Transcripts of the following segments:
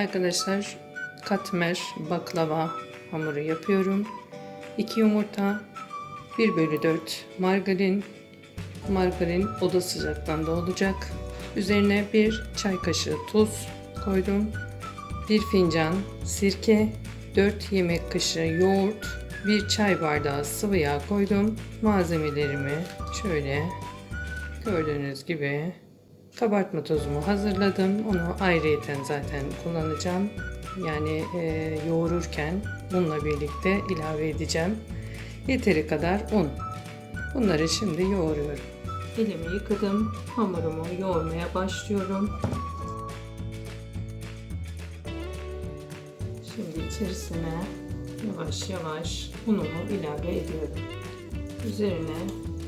Arkadaşlar katmer baklava hamuru yapıyorum. 2 yumurta, 1 bölü 4 margarin, margarin oda sıcaklığında olacak. Üzerine 1 çay kaşığı tuz koydum. 1 fincan sirke, 4 yemek kaşığı yoğurt, 1 çay bardağı sıvı yağ koydum. Malzemelerimi şöyle gördüğünüz gibi kabartma tozumu hazırladım. Onu ayrıyeten zaten kullanacağım. Yani e, yoğururken bununla birlikte ilave edeceğim. Yeteri kadar un. Bunları şimdi yoğuruyorum. Elimi yıkadım. Hamurumu yoğurmaya başlıyorum. Şimdi içerisine yavaş yavaş unumu ilave ediyorum. Üzerine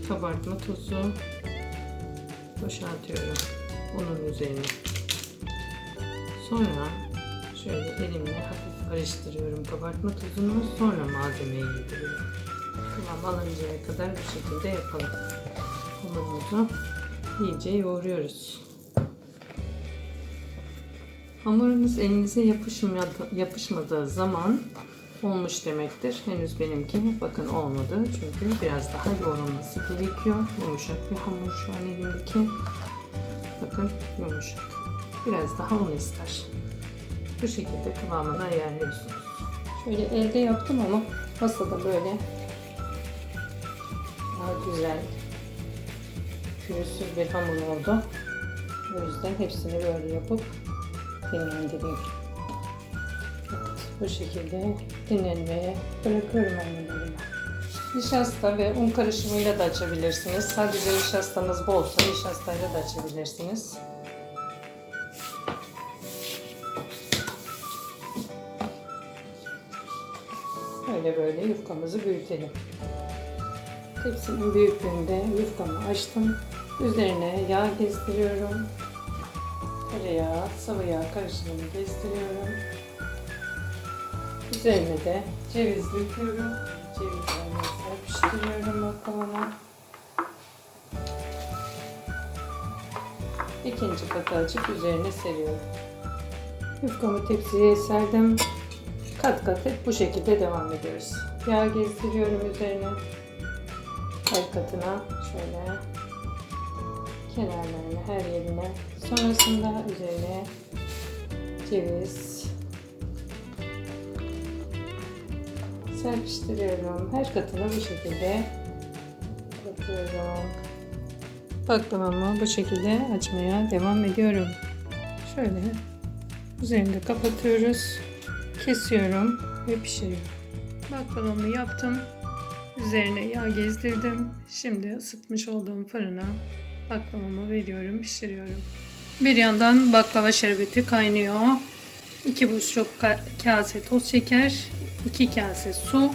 kabartma tozu boşaltıyorum unun üzerine. Sonra şöyle elimle hafif karıştırıyorum kabartma tozunu sonra malzemeyi yediriyorum. Kıvam alıncaya kadar bu şekilde yapalım. Hamurumuzu iyice yoğuruyoruz. Hamurunuz elinize yapışmadı, yapışmadığı zaman olmuş demektir. Henüz benimki bakın olmadı. Çünkü biraz daha yoğrulması gerekiyor. Yumuşak bir hamur şu an elimdeki. Bakın yumuşak. Biraz daha un ister. Bu şekilde kıvamını ayarlıyorsunuz. Şöyle elde yaptım ama masada böyle daha güzel pürüzsüz bir hamur oldu. O yüzden hepsini böyle yapıp dinlendiriyorum. Bu şekilde dinlenmeye bırakıyorum hamurlarımı. Nişasta ve un karışımıyla da açabilirsiniz. Sadece nişastanız bolsa nişastayla da açabilirsiniz. Böyle böyle yufkamızı büyütelim. Tepsinin büyüklüğünde yufkamı açtım. Üzerine yağ gezdiriyorum. Tereyağı, sıvı yağ karışımını gezdiriyorum. Üzerine de ceviz döküyorum. Cevizlerimi serpiştiriyorum baklavama. İkinci katı açıp üzerine seriyorum. Yufkamı tepsiye serdim. Kat kat hep bu şekilde devam ediyoruz. Yağ gezdiriyorum üzerine. Her katına şöyle kenarlarına her yerine. Sonrasında üzerine ceviz serpiştiriyorum. Her katını bu şekilde yapıyorum. Baklavamı bu şekilde açmaya devam ediyorum. Şöyle üzerini de kapatıyoruz. Kesiyorum ve pişiriyorum. Baklavamı yaptım. Üzerine yağ gezdirdim. Şimdi ısıtmış olduğum fırına baklavamı veriyorum, pişiriyorum. Bir yandan baklava şerbeti kaynıyor. 2,5 ka- kase toz şeker, 2 kase su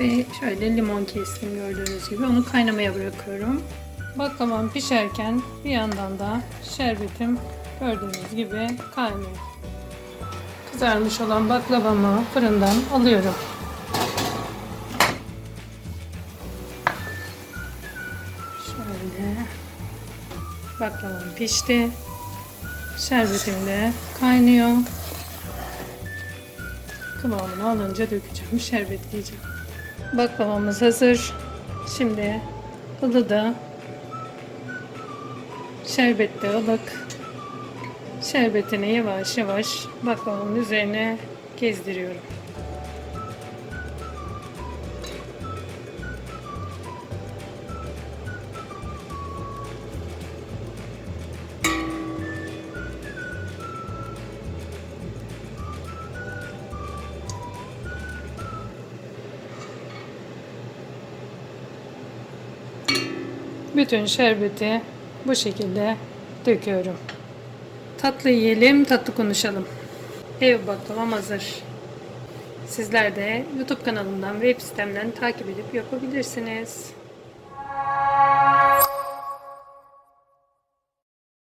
ve şöyle limon kestim gördüğünüz gibi. Onu kaynamaya bırakıyorum. Baklavam pişerken bir yandan da şerbetim gördüğünüz gibi kaynıyor. Kızarmış olan baklavamı fırından alıyorum. Şöyle baklavam pişti. Şerbetim de kaynıyor. Kıvamını alınca dökeceğim, şerbetleyeceğim. Baklavamız hazır. Şimdi ılıdı. Şerbet de ılık. Şerbetini yavaş yavaş baklavamın üzerine gezdiriyorum. Bütün şerbeti bu şekilde döküyorum. Tatlı yiyelim, tatlı konuşalım. Ev baklavam hazır. Sizler de YouTube kanalımdan, web sitemden takip edip yapabilirsiniz.